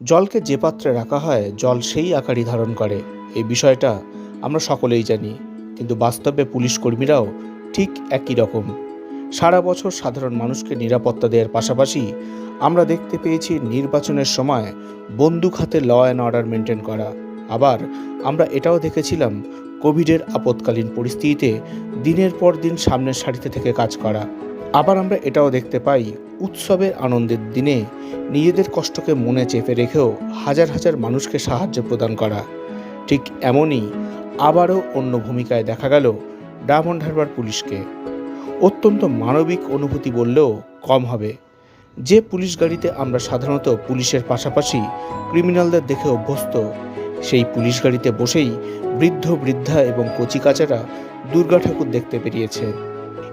জলকে যে পাত্রে রাখা হয়, জল সেই আকারই ধারণ করে। এই বিষয়টা আমরা সকলেই জানি, কিন্তু বাস্তবে পুলিশ কর্মীরাও ঠিক একই রকম। সারা বছর সাধারণ মানুষকে নিরাপত্তা দেওয়ার পাশাপাশি আমরা দেখতে পেয়েছি নির্বাচনের সময় বন্দুক হাতে ল অ্যান্ড অর্ডার মেনটেন করা। আবার আমরা এটাও দেখেছিলাম, কোভিডের আপৎকালীন পরিস্থিতিতে দিনের পর দিন সামনের সারিতে থেকে কাজ করা। আবার আমরা এটাও দেখতে পাই, উৎসবের আনন্দের দিনে নিজেদের কষ্টকে মনে চেপে রেখেও হাজার হাজার মানুষকে সাহায্য প্রদান করা। ঠিক এমনই আবারও অন্য ভূমিকায় দেখা গেল ডায়মন্ড হারবার পুলিশকে। অত্যন্ত মানবিক অনুভূতি বললেও কম হবে। যে পুলিশ গাড়িতে আমরা সাধারণত পুলিশের পাশাপাশি ক্রিমিনালদের দেখে অভ্যস্ত, সেই পুলিশ গাড়িতে বসেই বৃদ্ধ, বৃদ্ধা এবং কচিকাচারা দুর্গা ঠাকুর দেখতে পেরিয়েছে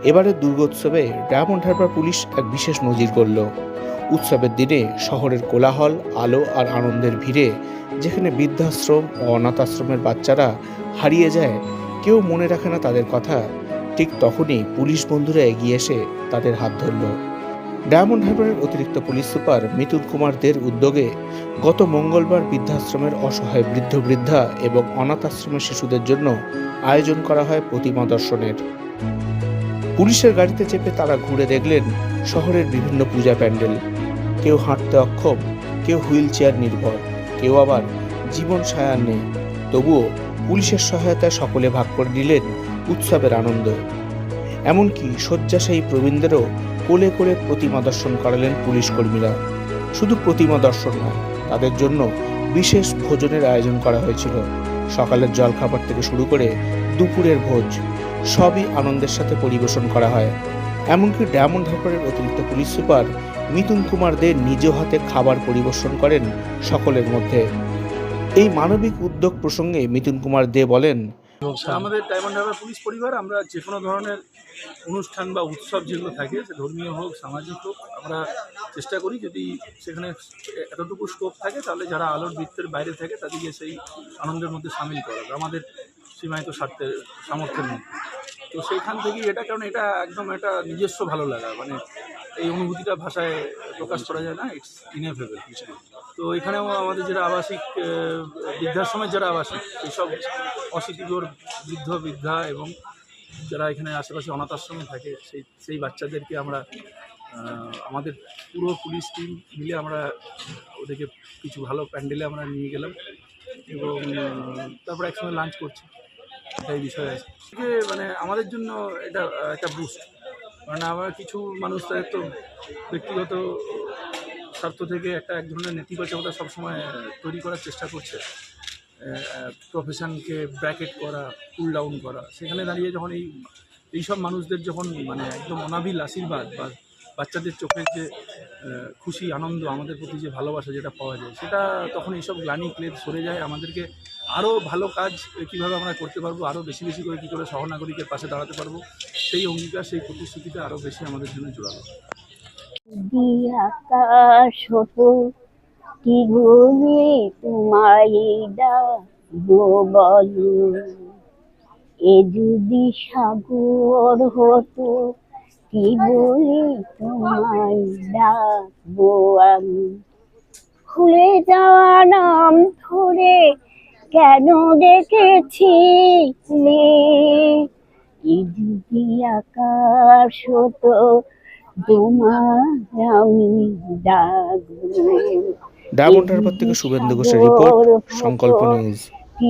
এবারে দুর্গোৎসবে ডায়মন্ড হারবার পুলিশ এক বিশেষ নজির করল। উৎসবের দিনে শহরের কোলাহল, আলো আর আনন্দের ভিড়ে যেখানে বৃদ্ধাশ্রম ও অনাথ আশ্রমের বাচ্চারা হারিয়ে যায়, কেউ মনে রাখে না তাদের কথা, ঠিক তখনই পুলিশ বন্ধুরা এগিয়ে এসে তাদের হাত ধরল। ডায়মন্ড হারবারের অতিরিক্ত পুলিশ সুপার মিতুল কুমার দের উদ্যোগে গত মঙ্গলবার বৃদ্ধাশ্রমের অসহায় বৃদ্ধ বৃদ্ধা এবং অনাথ আশ্রমের শিশুদের জন্য আয়োজন করা হয় প্রতিমা দর্শনের। পুলিশের গাড়িতে চেপে তারা ঘুরে দেখলেন শহরের বিভিন্ন পূজা প্যান্ডেল। কেউ হাঁটতে অক্ষম, কেউ হুইল চেয়ার নির্ভর, কেউ আবার জীবন সায়ার নেই। তবুও পুলিশের সহায়তায় সকলে ভাগ করে নিলেন উৎসবের আনন্দ। এমনকি শয্যাশায়ী প্রবীণদেরও কোলে কোলে প্রতিমা দর্শন করালেন পুলিশ কর্মীরা। শুধু প্রতিমা দর্শন নয়, তাদের জন্য বিশেষ ভোজনের আয়োজন করা হয়েছিল। সকালের জলখাবার থেকে শুরু করে দুপুরের ভোজ। সবই আনন্দের সাথে পরিবেশন করা হয়। এমনকি ডায়মন্ড হারবারের অতিরিক্ত পুলিশ সুপার মিথুন কুমার দে নিজ হাতে খাবার পরিবেশন করেন সকলের মধ্যে। এই মানবিক উদ্যোগ প্রসঙ্গে মিথুন কুমার দে বলেন আমাদের ডায়মন্ড হারবার পুলিশ পরিবার আমরা যে কোনো ধরনের অনুষ্ঠান বা উৎসব যেগুলো থাকে সে ধর্মীয় হোক সামাজিক হোক আমরা চেষ্টা করি যদি সেখানে এতটুকু স্কোপ থাকে তাহলে যারা আলোর বৃত্তের বাইরে থাকে তাদেরকে সেই আনন্দের মধ্যে সামিল করা। আমাদের সীমায়িত স্বার্থের সামর্থ্যের মধ্যে। তো সেইখান থেকেই এটা, কারণ এটা একদম একটা নিজস্ব ভালো লাগা মানে এই অনুভূতিটা ভাষায় প্রকাশ করা যায় না ইটস ইনএভেবল তো এখানেও আমাদের যারা আবাসিক বৃদ্ধাশ্রমের যারা আবাসিক সেইসব অশীতিজোর বৃদ্ধ, বৃদ্ধা এবং যারা এখানে আশেপাশে অনাথ আশ্রমে থাকে, সেই সেই বাচ্চাদেরকে আমরা আমাদের পুরো পুলিশ টিম মিলে আমরা ওদেরকে কিছু ভালো প্যান্ডেলে আমরা নিয়ে গেলাম এবং তারপর একসঙ্গে লাঞ্চ করছি। এই বিষয় আছে। যে মানে আমাদের জন্য এটা, একটা বুস্ট কারণ আমার কিছু মানুষ তাদের তো ব্যক্তিগত স্বার্থ থেকে একটা এক ধরনের নেতিবাচকতা সবসময় তৈরি করার চেষ্টা করছে। প্রফেশনকে ব্র্যাকেট করা কুল ডাউন করা। সেখানে দাঁড়িয়ে যখন এই, এইসব মানুষদের যখন মানে একদম অনাবিল আশীর্বাদ বা বাচ্চাদের চোখের যে খুশি, আনন্দ, আমাদের প্রতি যে ভালোবাসা যেটা পাওয়া যায়, সেটা তখন এইসব গ্লানি ক্লেদ সরে যায়। আমাদেরকে আরও ভালো কাজ কীভাবে আমরা করতে পারব আরও বেশি বেশি করে কী করে সহনাগরিকের পাশে দাঁড়াতে পারব, সেই অঙ্গীকার, সেই প্রতিশ্রুতিটা আরও বেশি আমাদের জন্য জোরালো। কি এ যদি সাগর হতো কি বলে তোমায় ডাকবো আমি? ভুলে যাওয়া নাম ধরে কেন ডেকেছিলে এ যদি আকাশ হতো তোমার আমি ডাকবো? ডায়মন্ড হারবার থেকে শুভেন্দু ঘোষের রিপোর্ট সংকল্প নিউজ। কি